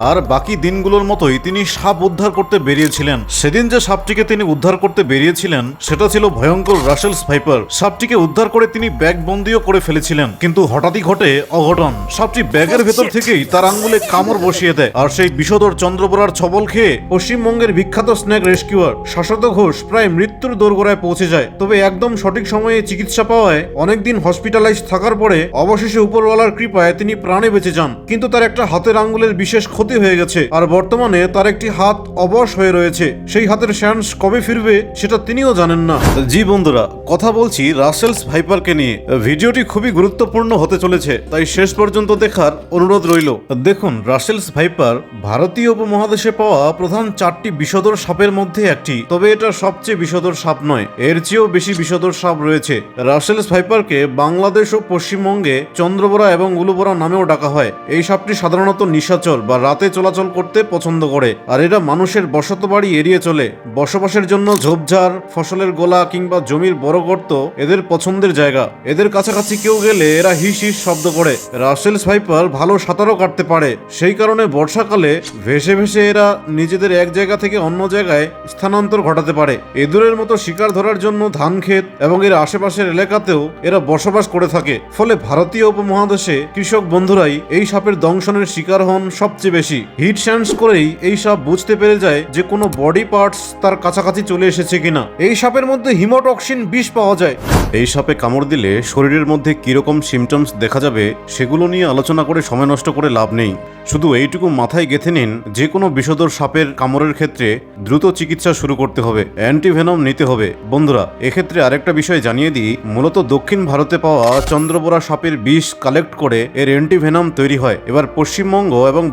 আর বাকি দিনগুলোর মতোই তিনি সাপ উদ্ধার করতে বেরিয়েছিলেন। সেদিন যে সাপটিকে তিনি উদ্ধার করতে বেরিয়েছিলেন সেটা ছিল ভয়ঙ্কর রাসেল স্পাইপার সাপটিকে উদ্ধার করে তিনি ব্যাগ বন্দিও করে ফেলেছিলেন কিন্তু হঠাৎই ঘটে অঘটন। সাপটি ব্যাগের ভেতর থেকেই তার আঙ্গুলে কামড় বসিয়ে দেয় আর সেই বিষধর চন্দ্রবরার ছবল খেয়ে পশ্চিমবঙ্গের বিখ্যাত স্ন্যাক রেস্কিউয়ার শাশ্বত ঘোষ প্রায় মৃত্যুর দোরগোড়ায় পৌঁছে যায়। তবে একদম সঠিক সময়ে চিকিৎসা পাওয়ায় অনেকদিন হসপিটালাইজ থাকার পরে অবশেষে উপরওয়ালার কৃপায় তিনি প্রাণে বেঁচে যান। কিন্তু তার একটা হাতের আঙ্গুলের বিশেষ ক্ষতি হয়ে গেছে। আর বর্তমানে তার একটি হাত অবশ হয়ে রয়েছে। সেই হাতের শ্যান্স কবে ফিরবে, সেটা তিনিও জানেন না। জি বন্ধুরা, কথা বলছি রাসেলস ভাইপারকে নিয়ে। ভিডিওটি খুবই গুরুত্বপূর্ণ হতে চলেছে, তাই শেষ পর্যন্ত দেখার অনুরোধ রইল। দেখুন, রাসেলস ভাইপার ভারতীয় উপমহাদেশে পাওয়া প্রধান চারটি বিষধর সাপের মধ্যে একটি। তবে এটা সবচেয়ে বিষধর সাপ নয়, এর চেয়েও বেশি বিষধর সাপ রয়েছে। রাসেলস ভাইপারকে বাংলাদেশ ও পশ্চিমবঙ্গে চন্দ্রবরা এবং উলুবরা নামেও ডাকা হয়। এই সাপটি সাধারণত নিশাচর বা চলাচল করতে পছন্দ করে। আর এরা মানুষের বসত বাড়ি এড়িয়ে চলে। বসবাসের জন্য ঝোপঝাড়, ফসলের গোলা কিংবা জমির বড় গর্ত এদের পছন্দের জায়গা। এদের কাছাকাছি কেউ গেলে এরা হিস হিস শব্দ করে। রাসেলস ভাইপার ভালো সাঁতারও কাটতে পারে। সেই কারণে বর্ষাকালে ভেসে ভেসে এরা নিজেদের এক জায়গা থেকে অন্য জায়গায় স্থানান্তর ঘটাতে পারে। এদুরের মতো শিকার ধরার জন্য ধান ক্ষেত এবং এর আশেপাশের এলাকাতেও এরা বসবাস করে থাকে। ফলে ভারতীয় উপমহাদেশে কৃষক বন্ধুরাই এই সাপের দংশনের শিকার হন সবচেয়ে বেশি। হিট স্যান্স করেই এই সাপ বুঝতে পেরে যায় যে কোনো বডি পার্টস তার কাছাকাছি চলে এসেছে কিনা। এই সাপের মধ্যে হিমোটক্সিন বিষ পাওয়া যায়। এই সাপে কামড় দিলে শরীরের মধ্যে কীরকম সিমটমস দেখা যাবে সেগুলো নিয়ে আলোচনা করে সময় নষ্ট করে লাভ নেই। শুধু এইটুকু মাথায় গেথে নিন, যে কোনো বিষধর সাপের কামড়ের ক্ষেত্রে দ্রুত চিকিৎসা শুরু করতে হবে অ্যান্টিভেনম নিতে হবে। বন্ধুরা, এক্ষেত্রে আরেকটা বিষয় জানিয়ে দিই। মূলত দক্ষিণ ভারতে পাওয়া চন্দ্রবোরা সাপের বিষ কালেক্ট করে এর অ্যান্টিভেনম তৈরি হয়। এবার পশ্চিমবঙ্গ এবং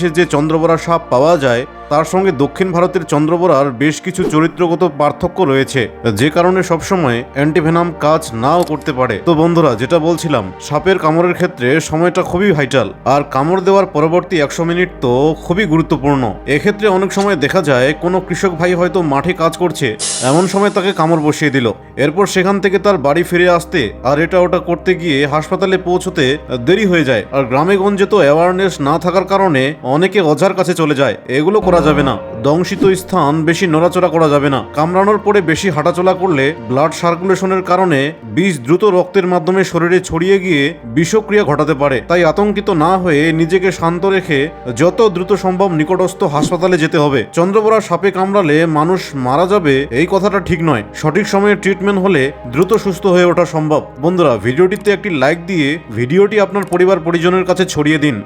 বাংলাদেশের যে চন্দ্রবোরা সাপ পাওয়া যায়, তার সঙ্গে দক্ষিণ ভারতের চন্দ্রবোরার বেশ কিছু চরিত্রগত পার্থক্য রয়েছে, যে কারণে সবসময় অ্যান্টিভেনাম কাজ নাও করতে পারে। তো বন্ধুরা, যেটা বলছিলাম, সাপের কামড়ের ক্ষেত্রে সময়টা খুবই ভাইটাল আর কামড় দেওয়ার পরবর্তী একশো মিনিট তো খুবই গুরুত্বপূর্ণ। এক্ষেত্রে অনেক সময় দেখা যায়, কোনো কৃষক ভাই হয়তো মাঠে কাজ করছে, এমন সময় তাকে কামড় বসিয়ে দিল। এরপর সেখান থেকে তার বাড়ি ফিরে আসতে আর এটা ওটা করতে গিয়ে হাসপাতালে পৌঁছতে দেরি হয়ে যায়। আর গ্রামে গঞ্জে তো অ্যাওয়ারনেস না থাকার কারণে অনেকে অজার কাছে চলে যায়, এগুলো করা যাবে না। দংশিত স্থান বেশি নড়াচড়া করা যাবে না। কামড়ানোর পরে বেশি হাঁটাচলা করলে ব্লাড সার্কুলেশনের কারণে বিষ দ্রুত রক্তের মাধ্যমে শরীরে ছড়িয়ে গিয়ে বিষক্রিয়া ঘটাতে পারে। তাই আতঙ্কিত না হয়ে নিজেকে শান্ত রেখে যত দ্রুত সম্ভব নিকটস্থ হাসপাতালে যেতে হবে। চন্দ্রবরা সাপে কামড়ালে মানুষ মারা যাবে, এই কথাটা ঠিক নয়। সঠিক সময়ে ট্রিটমেন্ট হলে দ্রুত সুস্থ হয়ে ওঠা সম্ভব। বন্ধুরা, ভিডিওটিতে একটি লাইক দিয়ে ভিডিওটি আপনার পরিবার পরিজনের কাছে ছড়িয়ে দিন।